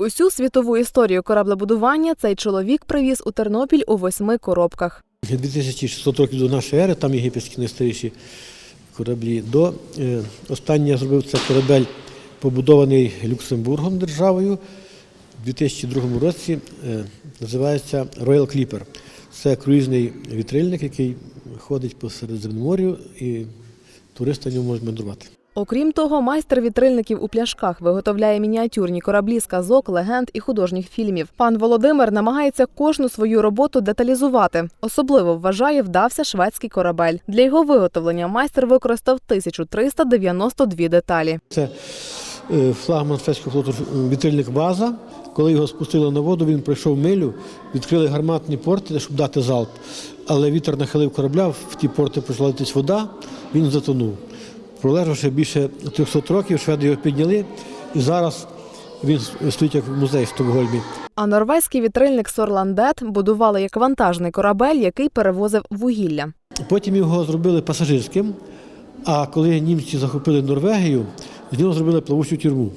Усю світову історію кораблебудування цей чоловік привіз у Тернопіль у восьми коробках. 2600 років до нашої ери, там єгипетські найстаріші кораблі. До е, останнє зробив це корабель, побудований Люксембургом державою у 2002 році. е, Називається Royal Clipper. Це круїзний вітрильник, який ходить по Середземномор'ю і туристи на ньому можуть мандрувати. Окрім того, майстер вітрильників у пляшках виготовляє мініатюрні кораблі з казок, легенд і художніх фільмів. Пан Володимир намагається кожну свою роботу деталізувати. Особливо вважає, вдався шведський корабель. Для його виготовлення майстер використав 1392 деталі. Це е, флагман шведського флоту вітрильник База. Коли його спустили на воду, він пройшов милю, відкрили гарматні порти, щоб дати залп. Але вітер нахилив корабля, в ті порти почала литись вода, він затонув. Пролежавши більше 300 років, шведи його підняли, і зараз він стоїть як музей в Стокгольмі. А норвезький вітрильник Сорландет будували як вантажний корабель, який перевозив вугілля. Потім його зробили пасажирським, а коли німці захопили Норвегію, з нього зробили плавучу тюрму.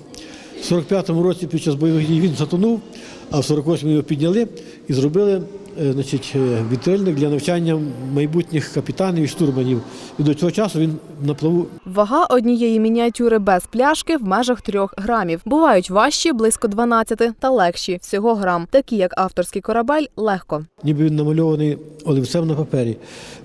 В 45-му році під час бойових дій він затонув, а в 48-му його підняли і зробили значить, е, вітрильник для навчання майбутніх капітанів і штурманів. І до цього часу він на плаву Вага однієї мініатюри без пляшки в межах 3 грамів. Бувають важчі близько 12 та легші всього грам, такі як авторський корабель, легко. ніби він намальований олівцем на папері.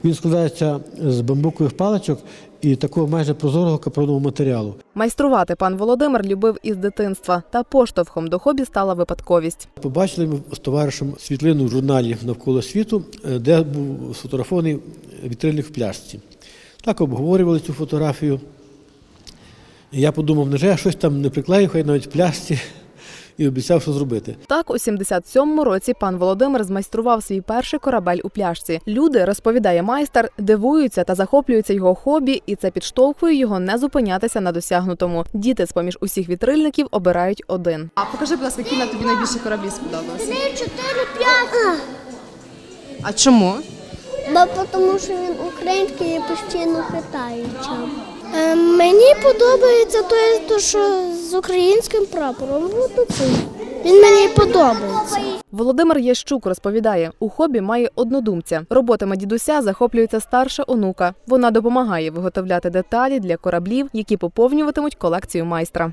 Він складається з бамбукових паличок і такого майже прозорого капронового матеріалу. Майструвати пан Володимир любив із дитинства, та поштовхом до хобі стала випадковість. Побачили ми з товаришем світлину в журналі навколо світу, е, де був сфотографований вітрильник в пляшці. Так обговорювали цю фотографію. І я подумав, невже я щось там не приклею, хай навіть в пляшці, і обіцяв, що зробити. Так, у 77-му році пан Володимир змайстрував свій перший корабель у пляшці. Люди, розповідає майстер, дивуються та захоплюються його хобі, і це підштовхує його не зупинятися на досягнутому. Діти з поміж усіх вітрильників обирають один. А покажи, будь ласка, які на тобі найбільше кораблі сподобалися? Чотири, п'ять. А чому? Бо тому що він український і постійно хитається. Е, мені подобається те, що з українським прапором. Він мені подобається. Володимир Ящук розповідає, у хобі має однодумця. Роботами дідуся захоплюється старша онука. Вона допомагає виготовляти деталі для кораблів, які поповнюватимуть колекцію майстра.